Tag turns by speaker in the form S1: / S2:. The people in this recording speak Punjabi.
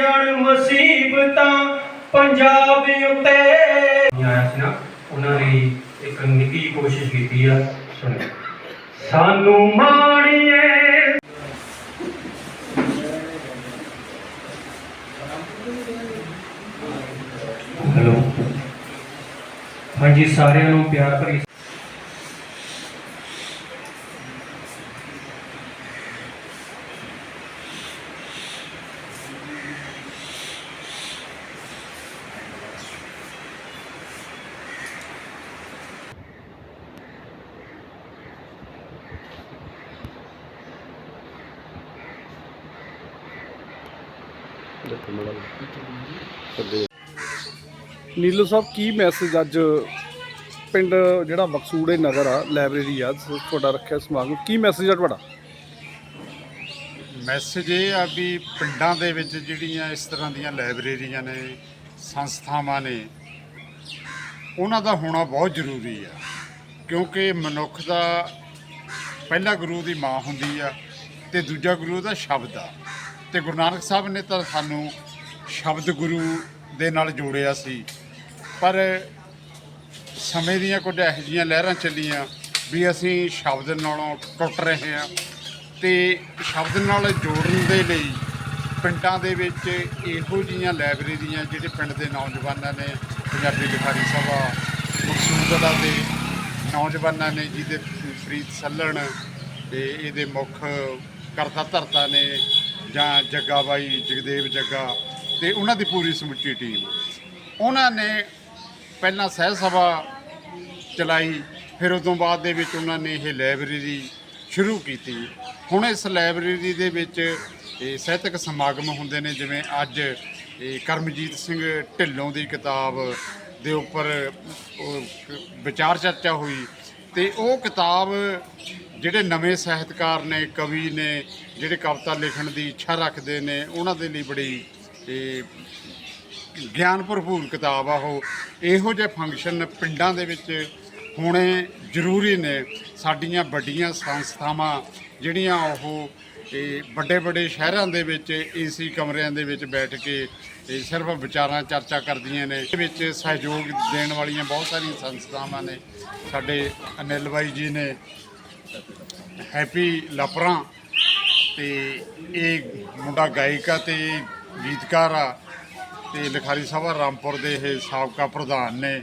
S1: ਮੁਸੀਬਤਾਂ ਪੰਜਾਬ ਉੱਤੇ। ਆਇਆ ਸੀ ਨਾ, ਉਹਨਾਂ ਨੇ ਇੱਕ ਨਿੱਕੀ ਕੋਸ਼ਿਸ਼ ਕੀਤੀ ਆ, ਸੁਣੋ। ਸਾਨੂੰ ਮਾਣੀਏ ਹੈਲੋ। ਹਾਂਜੀ, ਸਾਰਿਆਂ ਨੂੰ ਪਿਆਰ ਭਰੀ
S2: ਨੀਲੂ ਸਾਹਿਬ, ਕੀ ਮੈਸੇਜ ਅੱਜ ਪਿੰਡ ਜਿਹੜਾ ਮਕਸੂੜੇ ਨਗਰ ਆ ਲਾਇਬ੍ਰੇਰੀ ਆ ਤੁਹਾਡਾ ਰੱਖਿਆ ਸਮਾਗਮ, ਕੀ ਮੈਸੇਜ ਆ ਤੁਹਾਡਾ?
S3: ਮੈਸੇਜ ਇਹ ਆ ਵੀ ਪਿੰਡਾਂ ਦੇ ਵਿੱਚ ਜਿਹੜੀਆਂ ਇਸ ਤਰ੍ਹਾਂ ਦੀਆਂ ਲਾਇਬ੍ਰੇਰੀਆਂ ਨੇ, ਸੰਸਥਾਵਾਂ ਨੇ, ਉਹਨਾਂ ਦਾ ਹੋਣਾ ਬਹੁਤ ਜ਼ਰੂਰੀ ਆ। ਕਿਉਂਕਿ ਮਨੁੱਖ ਦਾ ਪਹਿਲਾ ਗੁਰੂ ਦੀ ਮਾਂ ਹੁੰਦੀ ਆ ਤੇ ਦੂਜਾ ਗੁਰੂ ਦਾ ਸ਼ਬਦ ਆ। ਤੇ ਗੁਰੂ ਨਾਨਕ ਸਾਹਿਬ ਨੇ ਤਾਂ ਸਾਨੂੰ ਸ਼ਬਦ ਗੁਰੂ ਦੇ ਨਾਲ ਜੋੜਿਆ ਸੀ। ਪਰ ਸਮੇਂ ਦੀਆਂ ਕੁਝ ਇਹੋ ਜਿਹੀਆਂ ਲਹਿਰਾਂ ਚੱਲੀਆਂ ਵੀ ਅਸੀਂ ਸ਼ਬਦ ਨਾਲੋਂ ਟੁੱਟ ਰਹੇ ਹਾਂ ਤੇ ਸ਼ਬਦ ਨਾਲ ਜੋੜਨ ਦੇ ਲਈ ਪਿੰਡਾਂ ਦੇ ਵਿੱਚ ਇਹੋ ਜਿਹੀਆਂ ਲਾਇਬ੍ਰੇਰੀਆਂ ਜਿਹੜੇ ਪਿੰਡ ਦੇ ਨੌਜਵਾਨਾਂ ਨੇ, ਪੰਜਾਬੀ ਲਿਖਾਰੀ ਸਭਾ ਮਕਸੂਦਲਾ ਦੇ ਨੌਜਵਾਨਾਂ ਨੇ, ਜਿਹਦੇ ਫਰੀਦ ਸੱਲਣ ਤੇ ਇਹਦੇ ਮੁੱਖ ਕਰਤਾ ਧਰਤਾ ਨੇ ਜਾਂ ਜੱਗਾ ਬਾਈ ਜਗਦੇਵ ਜੱਗਾ ਤੇ ਉਹਨਾਂ ਦੀ ਪੂਰੀ ਸਮੁੱਚੀ ਟੀਮ। ਉਹਨਾਂ ਨੇ ਪਹਿਲਾਂ ਸਹਿ ਸਭਾ ਚਲਾਈ, ਫਿਰ ਉਦੋਂ ਬਾਅਦ ਦੇ ਵਿੱਚ ਉਹਨਾਂ ਨੇ ਇਹ ਲਾਇਬ੍ਰੇਰੀ ਸ਼ੁਰੂ ਕੀਤੀ। ਹੁਣ ਇਸ ਲਾਇਬ੍ਰੇਰੀ ਦੇ ਵਿੱਚ ਇਹ ਸਾਹਿਤਕ ਸਮਾਗਮ ਹੁੰਦੇ ਨੇ, ਜਿਵੇਂ ਅੱਜ ਇਹ ਕਰਮਜੀਤ ਸਿੰਘ ਢਿੱਲੋਂ ਦੀ ਕਿਤਾਬ ਦੇ ਉੱਪਰ ਵਿਚਾਰ ਚਰਚਾ ਹੋਈ। ਤੇ ਉਹ ਕਿਤਾਬ ਜਿਹੜੇ ਨਵੇਂ ਸਾਹਿਤਕਾਰ ਨੇ, ਕਵੀ ਨੇ, ਜਿਹੜੇ ਕਵਿਤਾ ਲਿਖਣ ਦੀ ਇੱਛਾ ਰੱਖਦੇ ਨੇ, ਉਹਨਾਂ ਦੇ ਲਈ ਬੜੀ ਇਹ ਗਿਆਨ ਭਰਪੂਰ ਕਿਤਾਬ ਆ ਉਹ। ਇਹੋ ਜਿਹੇ ਫੰਕਸ਼ਨ ਪਿੰਡਾਂ ਦੇ ਵਿੱਚ ਹੋਣੇ ਜ਼ਰੂਰੀ ਨੇ। ਸਾਡੀਆਂ ਵੱਡੀਆਂ ਸੰਸਥਾਵਾਂ ਜਿਹੜੀਆਂ ਉਹ ਇਹ ਵੱਡੇ ਵੱਡੇ ਸ਼ਹਿਰਾਂ ਦੇ ਵਿੱਚ ਏਸੀ ਕਮਰਿਆਂ ਦੇ ਵਿੱਚ ਬੈਠ ਕੇ ਇਹ ਸਿਰਫ ਵਿਚਾਰਾਂ ਚਰਚਾ ਕਰਦੀਆਂ ਨੇ। ਇਹਦੇ ਵਿੱਚ ਸਹਿਯੋਗ ਦੇਣ ਵਾਲੀਆਂ ਬਹੁਤ ਸਾਰੀਆਂ ਸੰਸਥਾਵਾਂ ਨੇ। ਸਾਡੇ ਅਨਿਲ ਬਾਈ ਜੀ ਨੇ ਹੈਪੀ ਲਾਪਰਾ ਤੇ ਇਹ ਮੁੰਡਾ ਗਾਇਕਾ ਤੇ ਗੀਤਕਾਰ ਆ ਤੇ ਲਿਖਾਰੀ ਸਭਾ ਰਾਮਪੁਰ ਦੇ ਇਹ ਸਾਬਕਾ ਪ੍ਰਧਾਨ ਨੇ।